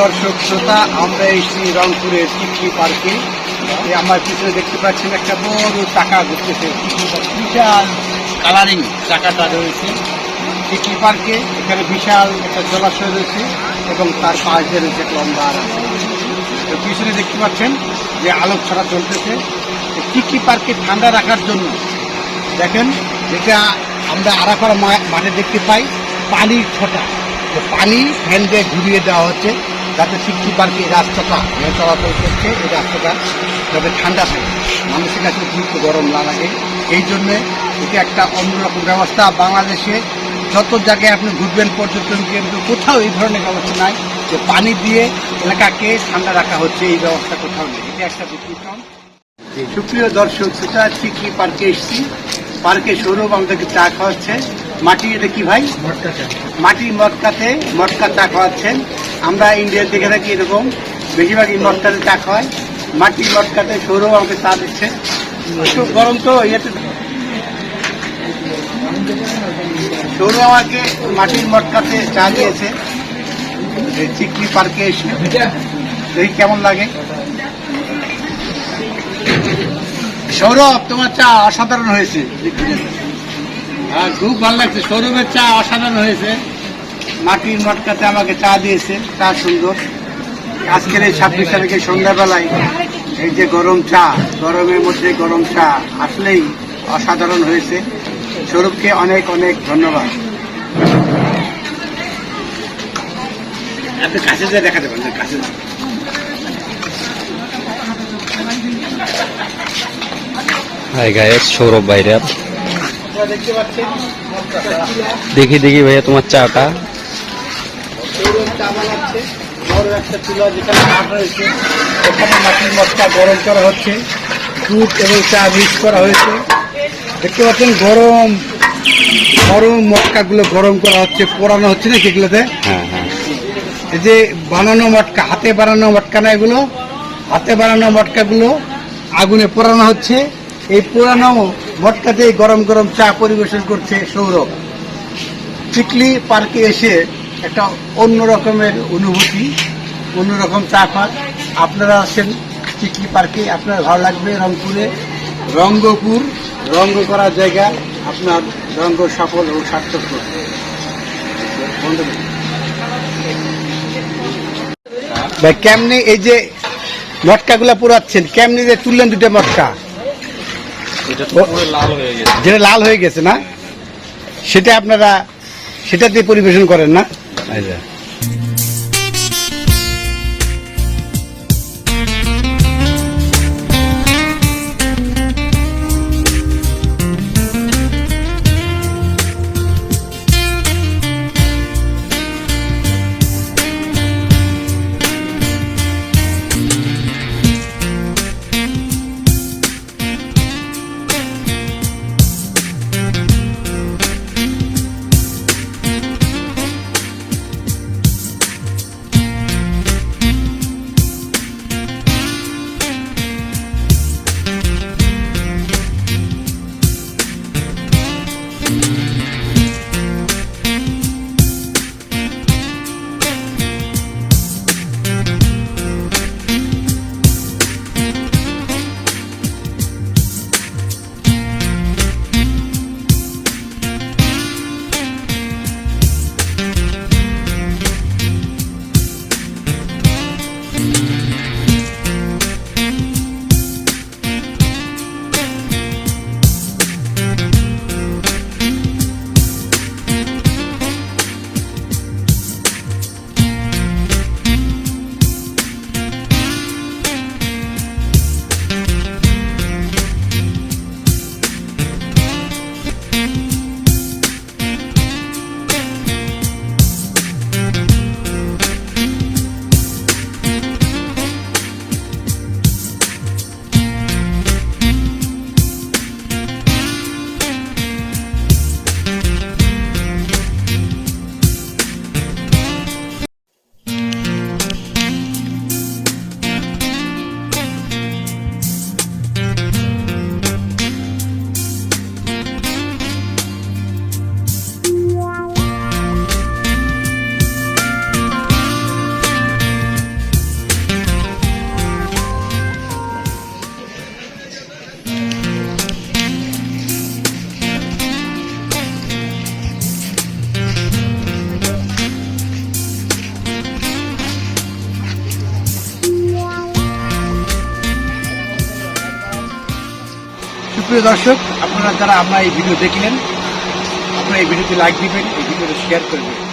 দর্শক শ্রোতা, আমরা এসেছি রংপুরের চিকলি পার্কে এই আমার পিছনে দেখতে পাচ্ছেন একটা বড় চাকা ঘুরতেছে। বিশাল কালারিং চাকাটা রয়েছে। চিকলি পার্কে এখানে বিশাল একটা জলাশয় রয়েছে এবং তার পাশ দিয়ে রয়েছে একটা লম্বা। তো পিছনে দেখতে পাচ্ছেন যে আলোক ছড়া চলতেছে। এই চিকলি পার্কে ঠান্ডা রাখার জন্য দেখেন, যেটা আমরা আরাপাড়া মাঠে দেখতে পাই, পানির ছটা। পানি দিয়ে ঘুরিয়ে দেওয়া হচ্ছে, যাতে সিক্কি পার্কে এই রাস্তাটা চলাচল করছে এই রাস্তাটা যাতে ঠান্ডা থাকে। মানুষের কাছে দ্রুত গরম না লাগে। এই জন্যে এটা একটা অন্যরকম ব্যবস্থা। বাংলাদেশে যত জায়গায় আপনি ঘুরবেন, পর্যটন কেন্দ্র, কোথাও এই ধরনের ব্যবস্থা নাই যে পানি দিয়ে এলাকাকে ঠান্ডা রাখা হচ্ছে, এই ব্যবস্থা কোথাও নেই। এটা একটা ব্যতিক্রম সুপ্রিয় দর্শক সেটা চিকি পার্কে এসেছি। পার্কে সৌরভ আমাদেরকে চা খাওয়াচ্ছে। মাটি এটা কি ভাই? মাটির মটকাতে মটকা চা খাওয়াচ্ছেন। আমরা ইন্ডিয়ার দেখে থাকি এরকম বেশিরভাগই মটকাতে চা খাওয়াই মাটির মটকাতে সৌরভ আমাকে চা দিচ্ছে। একটু গরম তো ইয়েতে সৌরভ আমাকে মাটির মটকাতে চা দিয়েছে। চিকলি পার্কে এসে। দেখি কেমন লাগে। সৌরভ, তোমার চা অসাধারণ হয়েছে। হ্যাঁ খুব ভালো লাগছে। সৌরভের চা অসাধারণ হয়েছে। মাটির মটকাতে আমাকে চা দিয়েছে। চা সুন্দর। আজকের এই ছাব্বিশ তারিখে সন্ধ্যাবেলায় এই যে গরম চা, গরমের মধ্যে গরম চা আসলেই অসাধারণ হয়েছে। সৌরভকে অনেক অনেক ধন্যবাদ। আপনি কাছে যেয়ে দেখাতে পারেন কাছে হাই গায়েস সৌরভ ভাইরা দেখি দেখি ভাইয়া তোমার চাটা। বড় রয়েছে ওখানে মাটির মশলা গরম করা হচ্ছে দুধ এবং চা মিক্স করা হয়েছে দেখতে পাচ্ছেন গরম গরম মটকাগুলো গরম করা হচ্ছে পোড়ানো হচ্ছে না সেগুলোতে হ্যাঁ হ্যাঁ। এই যে বানানো মটকা, হাতে বানানো মটকা না এগুলো? হাতে বানানো মটকাগুলো আগুনে পোড়ানো হচ্ছে। এই পুরানো মটকাতেই গরম গরম চা পরিবেশন করছে সৌরভ। চিকলি পার্কে এসে একটা অন্য রকমের অনুভূতি অন্যরকম চা পান আপনারা আসেন চিকলি পার্কে, আপনার ভালো লাগবে রংপুরে। রঙ্গপুর, রঙ্গ করার জায়গা, আপনার রঙ্গ সফল ও সার্থক। করবে ভাই, কেমনি এই যে মটকাগুলা পুরাচ্ছেন কেমনি যে তুললেন দুটো মটকা এটা তো পুরো লাল হয়ে গেছে যেটা লাল হয়ে গেছে না সেটা আপনারা সেটা দিয়ে পরিবেশন করেন না? সুপ্রিয় দর্শক, আপনারা যারা আমরা এই ভিডিও দেখলেন, আপনারা এই ভিডিওতে লাইক দিবেন, এই ভিডিওটা শেয়ার করবেন